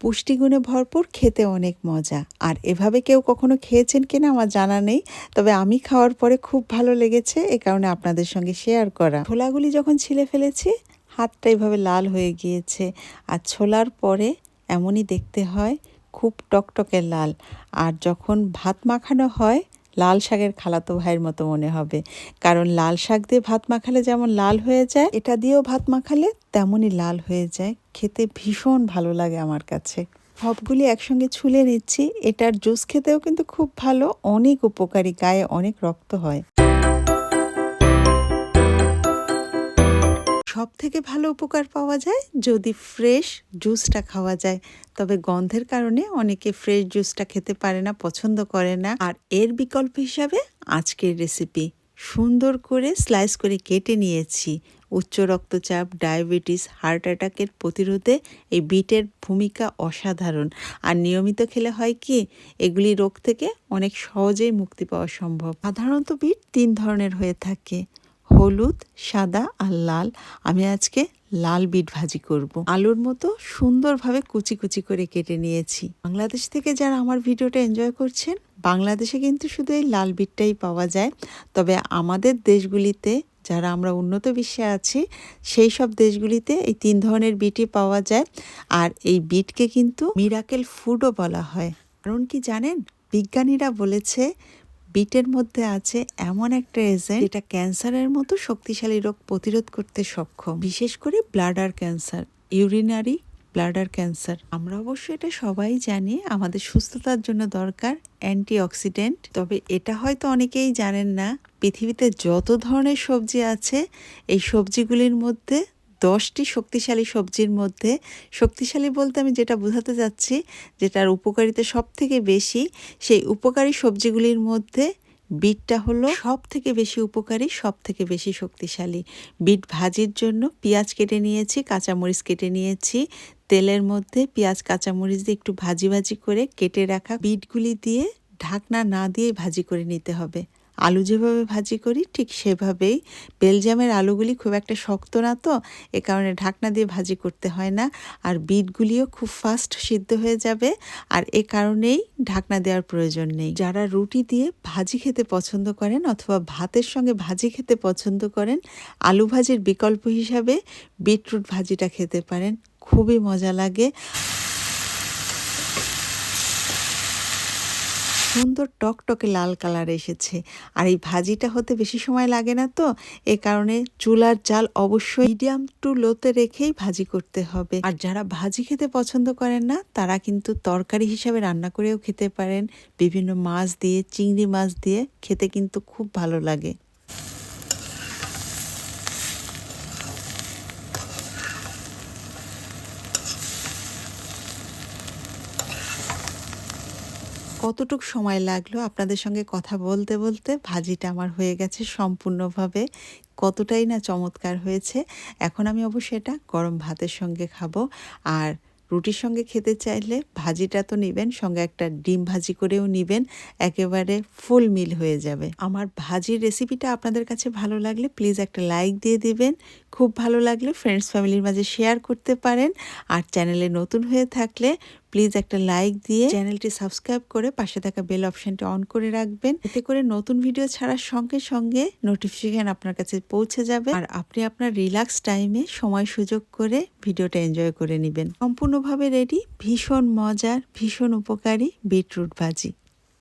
পুষ্টিগুণে ভরপুর, খেতে অনেক মজা। আর এভাবে কেউ কখনো খেয়েছেন কিনা আমার জানা নেই, তবে আমি খাওয়ার পরে খুব ভালো লেগেছে, এ কারণে আপনাদের সঙ্গে শেয়ার করা। ছোলাগুলি যখন ছিলে ফেলেছি, হাতটা এভাবে লাল হয়ে গিয়েছে, আর ছোলার পরে এমনই দেখতে হয়, খুব টকটকে লাল। আর যখন ভাত মাখানো হয় লাল শাকের খালাতো ভাইয়ের মতো মনে হবে। কারণ লাল শাক দিয়ে ভাত মাখালে যেমন লাল হয়ে যায়, এটা দিয়েও ভাত মাখালে তেমনই লাল হয়ে যায়। খেতে ভীষণ ভালো লাগে আমার কাছে। সবগুলি একসঙ্গে ছুলে নিচ্ছি। এটার জুস খেতেও কিন্তু খুব ভালো, অনেক উপকারী, গায়ে অনেক রক্ত হয়। সব থেকে ভালো উপকার পাওয়া যায়? যদি ফ্রেশ জুসটা খাওয়া যায়। তবে গন্ধের কারণে অনেকে ফ্রেশ জুসটা খেতে পারে না, পছন্দ করে না। আর এর বিকল্প হিসাবে আজকের রেসিপি সুন্দর করে স্লাইস করে কেটে নিয়েছি। উচ্চ রক্তচাপ ডায়াবেটিস হার্ট অ্যাটাকের প্রতিরোধে এই বিটের ভূমিকা অসাধারণ। আর নিয়মিত খেলে হয় কি? এগুলি রোগ থেকে অনেক সহজেই মুক্তি পাওয়া সম্ভব। সাধারণত বিট তিন ধরনের হয়ে থাকে। হলুদ, সাদা আর লাল। আমি আজকে লাল বিট ভাজি করব। আলুর মতো সুন্দরভাবে কুচি কুচি করে কেটে নিয়েছি। বাংলাদেশ থেকে যারা আমার ভিডিওটা এনজয় করছেন, বাংলাদেশে কিন্তু শুধু এই লাল বিটটাই পাওয়া যায়। তবে আমাদের দেশগুলিতে যারা আমরা উন্নত বিশ্বে আছি, সেই সব দেশগুলিতে এই তিন ধরনের বিটই পাওয়া যায়। আর এই বিটকে কিন্তু মিরাকেল ফুডও বলা হয়। কারণ কি জানেন? বিজ্ঞানীরা বলেছে বিটের মধ্যে আছে এমন একটা এজেন্ট যেটা ক্যান্সারের মতো শক্তিশালী রোগ প্রতিরোধ করতে সক্ষম। বিশেষ করে bladder cancer, urinary bladder cancer. আমরা অবশ্য এটা সবাই জানি, আমাদের সুস্থতার জন্য দরকার অ্যান্টিঅক্সিডেন্ট। তবে এটা হয়তো অনেকেই জানেন না, পৃথিবীতে যত ধরনের সবজি আছে, এই সবজিগুলির মধ্যে দশটি শক্তিশালী সবজির মধ্যে, শক্তিশালী বলতে আমি যেটা বোঝাতে যাচ্ছি, যেটার উপকারিতা সব থেকে বেশি, সেই উপকারী সবজিগুলির মধ্যে বিটটা হলো সব থেকে বেশি উপকারী সব থেকে বেশি শক্তিশালী। বিট ভাজির জন্য পেঁয়াজ কেটে নিয়েছি, কাঁচামরিচ কেটে নিয়েছি, তেলের মধ্যে পেঁয়াজ, কাঁচামরিচ দিয়ে একটু ভাজি ভাজি করে কেটে রাখা বিটগুলি দিয়ে ঢাকনা না দিয়ে ভাজি করে নিতে হবে। আলু যেভাবে ভাজি করি, ঠিক সেভাবেই। বেলজিয়ামের আলুগুলি খুব একটা শক্ত না তো, এ কারণে ঢাকনা দিয়ে ভাজি করতে হয় না। আর বিটগুলিও খুব ফাস্ট সিদ্ধ হয়ে যাবে, আর এ কারণেই ঢাকনা দেওয়ার প্রয়োজন নেই। যারা রুটি দিয়ে ভাজি খেতে পছন্দ করেন অথবা ভাতের সঙ্গে ভাজি খেতে পছন্দ করেন, আলু ভাজির বিকল্প হিসাবে বিটরুট ভাজিটা খেতে পারেন। খুবই মজা লাগে। সুন্দর টকটকে লাল কালার এসেছে। আর এই ভাজিটা হতে বেশি সময় লাগে না তো, এ কারণে চুলার জাল অবশ্যই মিডিয়াম টু লোতে রেখেই ভাজি করতে হবে। আর যারা ভাজি খেতে পছন্দ করেন না, তারা কিন্তু তরকারি হিসাবে রান্না করেও খেতে পারেন। বিভিন্ন মাছ দিয়ে, চিংড়ি মাছ দিয়ে খেতে কিন্তু খুব ভালো লাগে। কতটুক সময় লাগল আপনাদের সঙ্গে কথা বলতে বলতে ভাজিটা আমার হয়ে গেছে সম্পূর্ণভাবে, কতটাই না চমৎকার হয়েছে। এখন আমি অবশ্যই এটা গরম ভাতের সঙ্গে খাব। আর রুটির সঙ্গে খেতে চাইলে ভাজিটা তো নেবেন, সঙ্গে একটা ডিম ভাজি করেও নেবেন, একেবারে ফুল মিল হয়ে যাবে। আমার ভাজির রেসিপিটা আপনাদের কাছে ভালো লাগলে প্লিজ একটা লাইক দিয়ে দিবেন। খুব ভালো লাগলে ফ্রেন্ডস ফ্যামিলির মাঝে শেয়ার করতে পারেন। আর চ্যানেলে নতুন হয়ে থাকলে প্লিজ একটা লাইক দিয়ে চ্যানেলটি সাবস্ক্রাইব করে পাশে থাকা বেল অপশনটি অন করে রাখবেন। এতে করে নতুন ভিডিও ছাড়ার সঙ্গে সঙ্গে নোটিফিকেশন আপনার কাছে পৌঁছে যাবে আর আপনি আপনার রিল্যাক্স টাইমে সময় সুযোগ করে ভিডিওটা এনজয় করে নেবেন। সম্পূর্ণভাবে রেডি, ভীষণ মজার, ভীষণ উপকারী বিটরুট ভাজি।